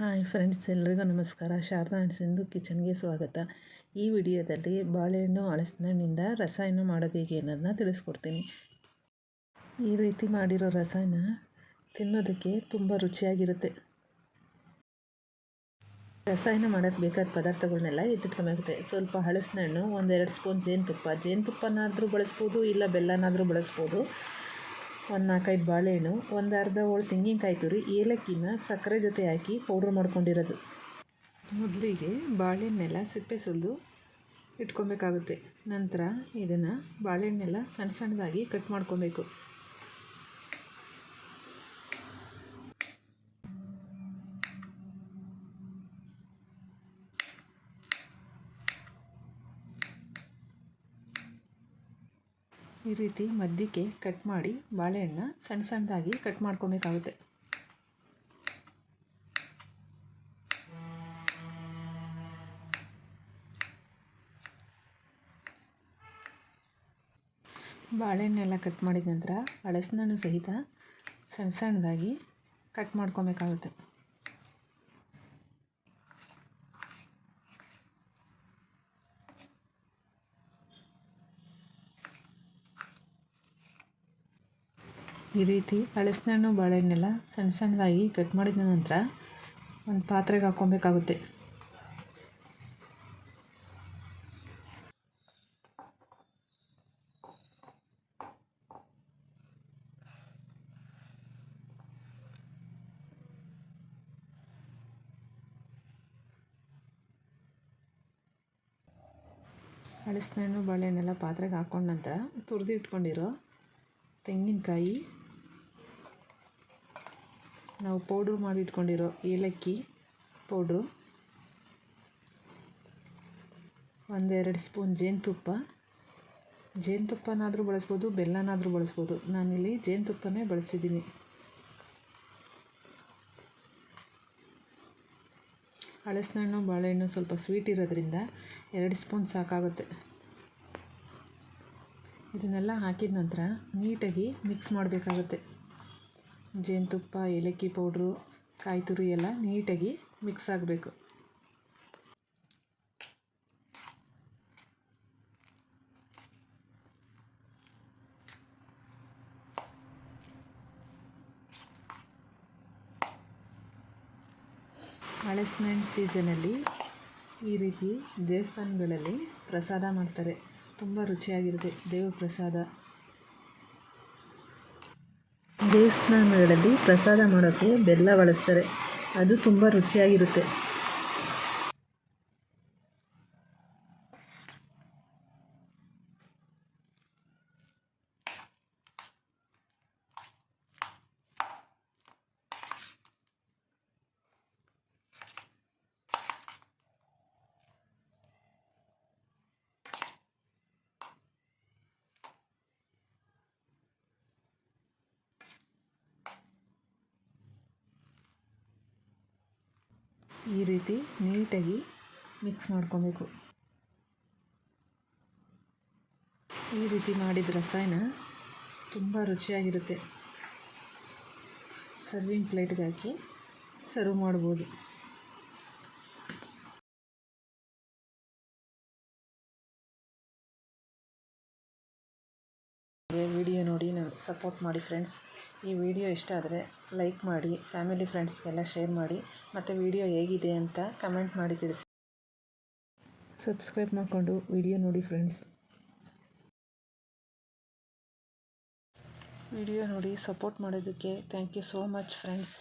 Hi friends ಎಲ್ರಿಗೂ ನಮಸ್ಕಾರ. ಶಾರದಾ ಸಿಂಧು ಕಿಚನ್ಗೆ ಸ್ವಾಗತ. ಈ ವಿಡಿಯೋದಲ್ಲಿ ಬಾಳೆಹಣ್ಣು ಹಲಸಿನಹಣ್ಣಿಂದ ರಸಾಯನ ಮಾಡೋದು ಹೇಗೆ ಅನ್ನೋದನ್ನ ತಿಳಿಸ್ಕೊಡ್ತೀನಿ. ಈ ರೀತಿ ಮಾಡಿರೋ ರಸಾಯನ ತಿನ್ನೋದಕ್ಕೆ ತುಂಬ ರುಚಿಯಾಗಿರುತ್ತೆ. ರಸಾಯನ ಮಾಡೋಕ್ಕೆ ಬೇಕಾದ ಪದಾರ್ಥಗಳನ್ನೆಲ್ಲ ಎತ್ತಿಟ್ಕೊಬೇಕಾಗುತ್ತೆ ಸ್ವಲ್ಪ ಹಲಸಿನಹಣ್ಣು ಒಂದೆರಡು ಸ್ಪೂನ್ ಜೇನುತುಪ್ಪ. ಜೇನುತುಪ್ಪನಾದರೂ ಬಳಸ್ಬೋದು, ಇಲ್ಲ ಬೆಲ್ಲನಾದರೂ ಬಳಸ್ಬೋದು. ಒಂದು ನಾಲ್ಕೈದು ಬಾಳೆಹಣ್ಣು, ಒಂದು ಅರ್ಧ ಹೋಳು ತೆಂಗಿನಕಾಯಿ ತುರಿ, ಏಲಕ್ಕಿನ ಸಕ್ಕರೆ ಜೊತೆ ಹಾಕಿ ಪೌಡ್ರ್ ಮಾಡ್ಕೊಂಡಿರೋದು. ಮೊದಲಿಗೆ ಬಾಳೆಹಣ್ಣೆಲ್ಲ ಸಿಪ್ಪೆ ಸುಲಿದು ಇಟ್ಕೊಬೇಕಾಗುತ್ತೆ. ನಂತರ ಇದನ್ನು ಬಾಳೆಹಣ್ಣೆಲ್ಲ ಸಣ್ಣ ಸಣ್ಣದಾಗಿ ಕಟ್ ಮಾಡ್ಕೊಬೇಕು. ಈ ರೀತಿ ಮಧ್ಯಕ್ಕೆ ಕಟ್ ಮಾಡಿ ಬಾಳೆಹಣ್ಣ ಸಣ್ಣ ಸಣ್ಣದಾಗಿ ಕಟ್ ಮಾಡ್ಕೊಬೇಕಾಗುತ್ತೆ. ಬಾಳೆಹಣ್ಣೆಲ್ಲ ಕಟ್ ಮಾಡಿದ ನಂತರ ಹಳಸಿನಣ್ಣು ಸಹಿತ ಸಣ್ಣ ಸಣ್ಣದಾಗಿ ಕಟ್ ಮಾಡ್ಕೊಬೇಕಾಗುತ್ತೆ. ಈ ರೀತಿ ಹಣ್ಣು ಬಾಳೆಹಣ್ಣೆಲ್ಲ ಸಣ್ಣ ಸಣ್ಣದಾಗಿ ಕಟ್ ಮಾಡಿದ ನಂತರ ಒಂದು ಪಾತ್ರೆಗೆ ಹಾಕ್ಕೊಬೇಕಾಗುತ್ತೆ. ಹಣ್ಣು ಬಾಳೆಹಣ್ಣೆಲ್ಲ ಪಾತ್ರೆಗೆ ಹಾಕ್ಕೊಂಡ ನಂತರ ತುರಿದು ಇಟ್ಕೊಂಡಿರೋ ತೆಂಗಿನಕಾಯಿ ನಾವು ಪೌಡ್ರ್ ಮಾಡಿ ಇಟ್ಕೊಂಡಿರೋ ಏಲಕ್ಕಿ ಪೌಡ್ರು. ಒಂದೆರಡು ಸ್ಪೂನ್ ಜೇನುತುಪ್ಪ. ಜೇನುತುಪ್ಪನಾದರೂ ಬಳಸ್ಬೋದು, ಬೆಲ್ಲನಾದರೂ ಬಳಸ್ಬೋದು. ನಾನಿಲ್ಲಿ ಜೇನುತುಪ್ಪನೇ ಬಳಸಿದ್ದೀನಿ. ಹಣ್ಣು ಬಾಳೆಹಣ್ಣು ಸ್ವಲ್ಪ ಸ್ವೀಟ್ ಇರೋದ್ರಿಂದ ಎರಡು ಸ್ಪೂನ್ ಸಾಕಾಗುತ್ತೆ. ಇದನ್ನೆಲ್ಲ ಹಾಕಿದ ನಂತರ ನೀಟಾಗಿ ಮಿಕ್ಸ್ ಮಾಡಬೇಕಾಗುತ್ತೆ. ಜೇನುತುಪ್ಪ, ಏಲಕ್ಕಿ ಪೌಡ್ರು ಕಾಯಿ ತುರಿ ಎಲ್ಲ ನೀಟಾಗಿ ಮಿಕ್ಸ್ ಆಗಬೇಕು. ಹಳೆಸ್ಮೆಂಟ್ ಸೀಸನಲ್ಲಿ ಈ ರೀತಿ ದೇವಸ್ಥಾನಗಳಲ್ಲಿ ಪ್ರಸಾದ ಮಾಡ್ತಾರೆ. ತುಂಬ ರುಚಿಯಾಗಿರುತ್ತೆ ದೇವ್ರ ಪ್ರಸಾದ. ದೇವಸ್ಥಾನಗಳಲ್ಲಿ ಪ್ರಸಾದ ಮಾಡೋಕ್ಕೆ ಬೆಲ್ಲ ಬಳಸ್ತಾರೆ. ಅದು ತುಂಬ ರುಚಿಯಾಗಿರುತ್ತೆ. ಈ ರೀತಿ ನೀಟಾಗಿ ಮಿಕ್ಸ್ ಮಾಡ್ಕೊಬೇಕು. ಈ ರೀತಿ ಮಾಡಿದ ರಸಾಯನ ತುಂಬ ರುಚಿಯಾಗಿರುತ್ತೆ. ಸರ್ವಿಂಗ್ ಪ್ಲೇಟ್ಗೆ ಹಾಕಿ ಸರ್ವ್ ಮಾಡ್ಬೋದು. ವಿಡಿಯೋ ನೋಡಿ ನಾನು ಸಪೋರ್ಟ್ ಮಾಡಿ ಫ್ರೆಂಡ್ಸ್ ಈ ವಿಡಿಯೋ ಇಷ್ಟ ಆದರೆ ಲೈಕ್ ಮಾಡಿ ಫ್ಯಾಮಿಲಿ ಫ್ರೆಂಡ್ಸ್ಗೆಲ್ಲ ಶೇರ್ ಮಾಡಿ, ಮತ್ತು ವಿಡಿಯೋ ಹೇಗಿದೆ ಅಂತ ಕಮೆಂಟ್ ಮಾಡಿ ತಿಳಿಸಿ. ಸಬ್ಸ್ಕ್ರೈಬ್ ಮಾಡಿಕೊಂಡು ವಿಡಿಯೋ ನೋಡಿ ಫ್ರೆಂಡ್ಸ್ ವಿಡಿಯೋ ನೋಡಿ ಸಪೋರ್ಟ್ ಮಾಡೋದಕ್ಕೆ thank you so much friends